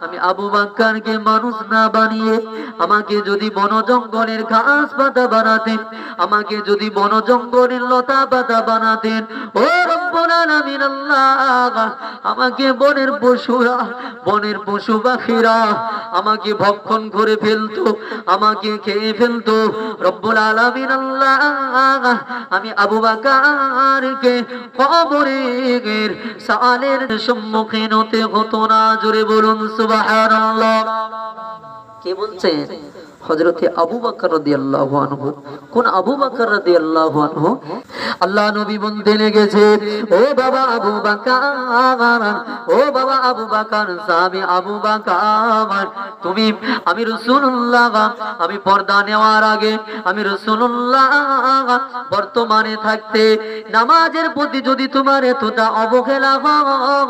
আমি আবু বাক্কারকে মানুষ না বানিয়ে আমাকে যদি বন জঙ্গলের ঘাস পাতা বানাতেন, আমাকে যদি বন জঙ্গলের লতা পাতা বানাতেন, ও আমাকে বনের পশুরা, বনের পশু পাখিরা আমাকে ভক্ষণ করে ফেলতো, আমাকে খেয়ে ফেলতো। রব্বুল আলামিন আমি আবু বাকারকে কবরের সালের সম্মুখীন হতে হতো না। জোরে বলুন, সুবহানাল্লাহ। কে বলছেন হযরতে আবু বকর রাদিয়াল্লাহু আনহু। কোন আবু বকর রাদিয়াল্লাহু আনহু? আল্লাহ নবী বলতে লেগেছে, ও বাবা আবু বকর, ও বাবা আবু বকর সাহাবী আবু বকর, তুমি, আমি রাসূলুল্লাহ, আমি পর্দা নেওয়ার আগে, আমি রাসূলুল্লাহ বর্তমানে থাকতে, নামাজের প্রতি যদি তোমার এতটা অবহেলা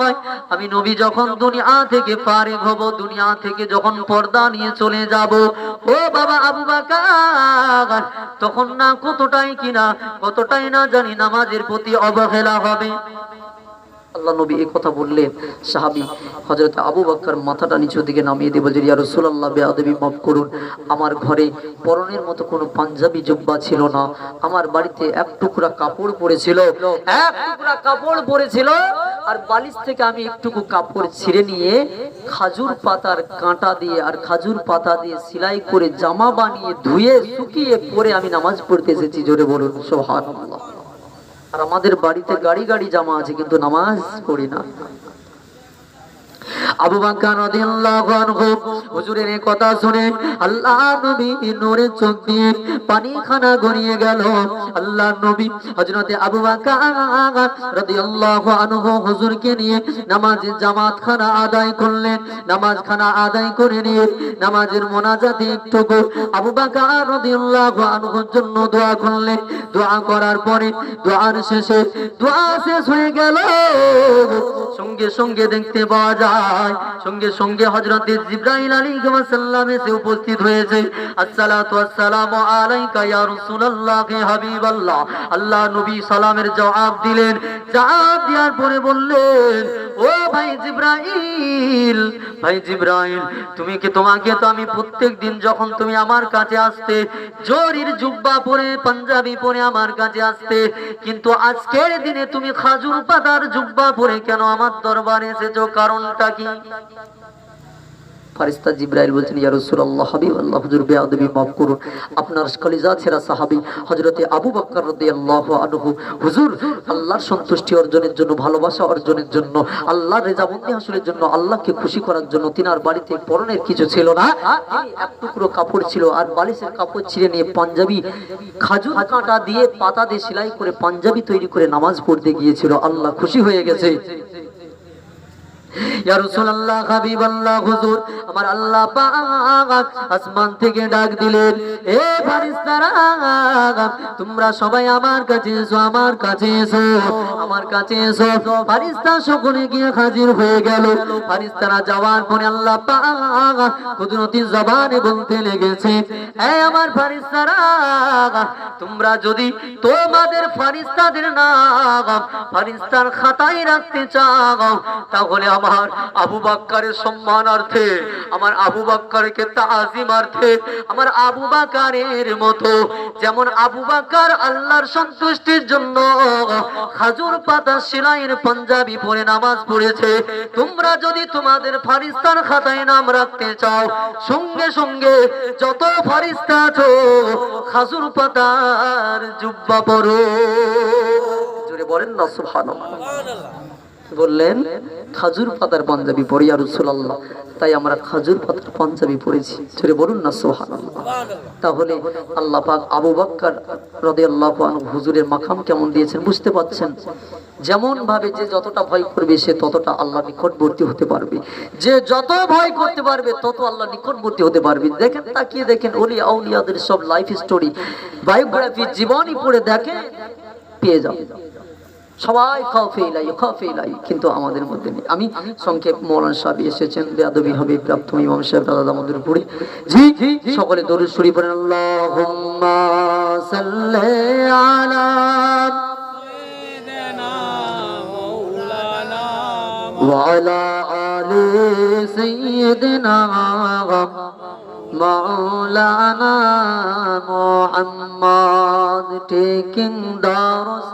হয়, আমি নবী যখন দুনিয়া থেকে ফারিগ হব, দুনিয়া থেকে যখন পর্দা নিয়ে চলে যাব, ও বাবা আবু বাকার? তখন না কতটাই কিনা কতটাই না জানি নামাজের প্রতি অবহেলা হবে। আল্লাহ নবী এই কথা বললেন, সাহাবি, হযরত আবু বকর মাথাটা নিচু দিকে নামিয়ে দিয়ে বলছেন ইয়া রাসূলুল্লাহ বেয়াদবি মাফ করুন। আমার ঘরে পরনের মতো কোনো পাঞ্জাবি জুব্বা ছিল না। আমার বাড়িতে এক টুকরা কাপড় পড়েছিল এক টুকরা কাপড় পড়েছিল আর বালিশ থেকে আমি একটুকু কাপড় ছিঁড়ে নিয়ে খাজুর পাতার কাঁটা দিয়ে আর খাজুর পাতা দিয়ে সেলাই করে জামা বানিয়ে ধুয়ে শুকিয়ে পরে আমি নামাজ পড়তে এসেছি। জোরে বলুন, সুবহানাল্লাহ। আর আমাদের বাড়িতে গাড়ি গাড়ি জামা আছে কিন্তু নামাজ পড়ি না। আবু বাক্কার রাদিয়াল্লাহু আনহু হুজুরের এই কথা শুনে আল্লাহ নবী নূরের চোখ দিয়ে পানি খানা গড়িয়ে গেল। আল্লাহ নবী হযরতে আবু বাক্কার রাদিয়াল্লাহু আনহু হুজুরকে নিয়ে নামাজের জামাত খানা আদায় করলেন। নামাজ খানা আদায় করে নিয়ে নামাজের মোনাজাতে একটু আবু বাক্কার রাদিয়াল্লাহু আনহুর জন্য দোয়া করলেন। দোয়া করার পরে দোয়ার শেষে দোয়া শেষ হয়ে গেল। সঙ্গে সঙ্গে দেখতে পাওয়া যায়। সঙ্গে সঙ্গে হজরত জিব্রাহিল আলী সাল্লাম এসে উপস্থিত হয়েছে। আল্লাহ নবী সালামের জবাব দিলেন। জবাব দেওয়ার পরে বললেন ও ভাই জিব্রাইল ভাই জিব্রাইল, তুমি কি তোমাকে তো আমি প্রত্যেক দিন যখন তুমি আমার কাছে আসতে, জরির জুব্বা পরে, পাঞ্জাবি পরে আমার কাছে আসতে, কিন্তু আজকের দিনে তুমি খাজুর পাতার জুব্বা পরে কেন আমার দরবারে এসেছ? কারণটা কি? ফারিস্তা জিব্রাইল বলছেন, ইয়া রাসূলুল্লাহ হাবিবাল্লাহ হুজুর বেয়াদবি মাফ করুন। আপনার কলিজা ছেঁড়া সাহাবী হযরতে আবু বকর রাদিয়াল্লাহু আনহু, হুজুর, আল্লাহর সন্তুষ্টি অর্জনের জন্য, ভালোবাসা অর্জনের জন্য, আল্লাহর রেজামন্দি হাসিলের জন্য, আল্লাহকে খুশি করার জন্য তিনার বাড়িতে পরনের কিছু ছিল না। এক টুকরো কাপড় ছিল আর বালিশের কাপড় ছিঁড়ে নিয়ে পাঞ্জাবি খাজুর কাঁটা দিয়ে পাতা দিয়ে সেলাই করে পাঞ্জাবি তৈরি করে নামাজ পড়তে গিয়েছিল। আল্লাহ খুশি হয়ে গেছে। আমার আল্লাহ আসমান থেকে ডাক দিলেন তোমরা সবাই আমার কাছে এসো, আমার কাছে এসো, আমার কাছে এসো। ফেরেশতা সকলে গিয়ে হাজির হয়ে গেল। ফেরেশতারা যাওয়ার পরে আল্লাহ কুদরতি জবানে বলতে লেগেছে আমার ফেরেশতারা, তোমরা যদি তোমাদের ফেরেশতাদের নাম ফেরেশতার খাতায় রাখতে চাও, তাহলে আমার আবু বাক্কারের সম্মানার্থে, আমার আবু বাক্কারকে তাজিমার্থে, আমার আবু বাকারের মতো, যেমন আবু বাক্কার আল্লাহর সন্তুষ্টির জন্য খাজুর পাতা সেলাইয়ের পাঞ্জাবি পরে নামাজ পড়েছে। তোমরা যদি তোমাদের ফারিস্তার খাতায় নাম রাখতে চাও, সঙ্গে সঙ্গে যত ফারিস্তা আছো, খাজুর পাতার জুব্বা পরো। জোরে বলেন না সুবহানাল্লাহ। বললেন, খাজুর পাতার পাঞ্জাবি পড়ি আর রসুল্লাহ তাই আমরা খাজুর পাতার পাঞ্জাবি পড়েছি ছেড়ে বলুন না সোহান তাহলে আল্লাহ পাক আবু বাক্কার রদে আল্লাহ হুজুরের মাখাম কেমন দিয়েছেন বুঝতে পাচ্ছেন? যেমন ভাবে যে যতটা ভয় করবে, সে ততটা আল্লাহ নিকটবর্তী হতে পারবে। যে যত ভয় করতে পারবে, তত আল্লাহ নিকটবর্তী হতে পারবে। দেখেন, তাকিয়ে দেখেন ওলি আউলিয়াদের সব লাইফ স্টোরি বায়োগ্রাফি জীবনই পড়ে দেখে পেয়ে যাবে। সবাই খফে ইলাই খফে ইলাই কিন্তু আমাদের মধ্যে নেই। আমি সংক্ষেপ মৌলান সাহেব এসেছেন বেদবি হবে প্রাপ্ত ইমাম সাহেব দাদা দামোদর পুরি। জি সকলে দরুদ শরীফ পড়েন আল্লাহুম্মা সাল্লি আলা সাইয়্যিদিনা মাওলানা টেকিং দারুস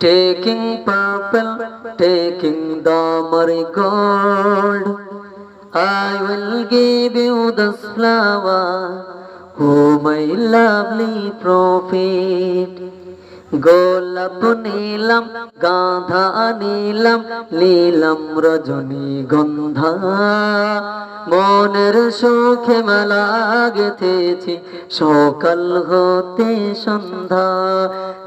taking purple taking the marigold I will give you this flower oh my lovely prophet গোলাপ নিলাম গাঁধা নিলাম নীলাম রজনী গন্ধা মনের সুখে মেলা গেথেছি সকাল হতে সন্ধ্যা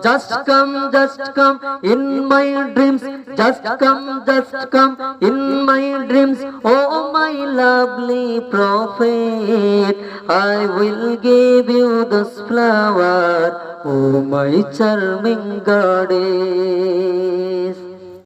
just come just come in my dreams just come just come in my dreams oh my lovely prophet I will give you this flower oh my charming garden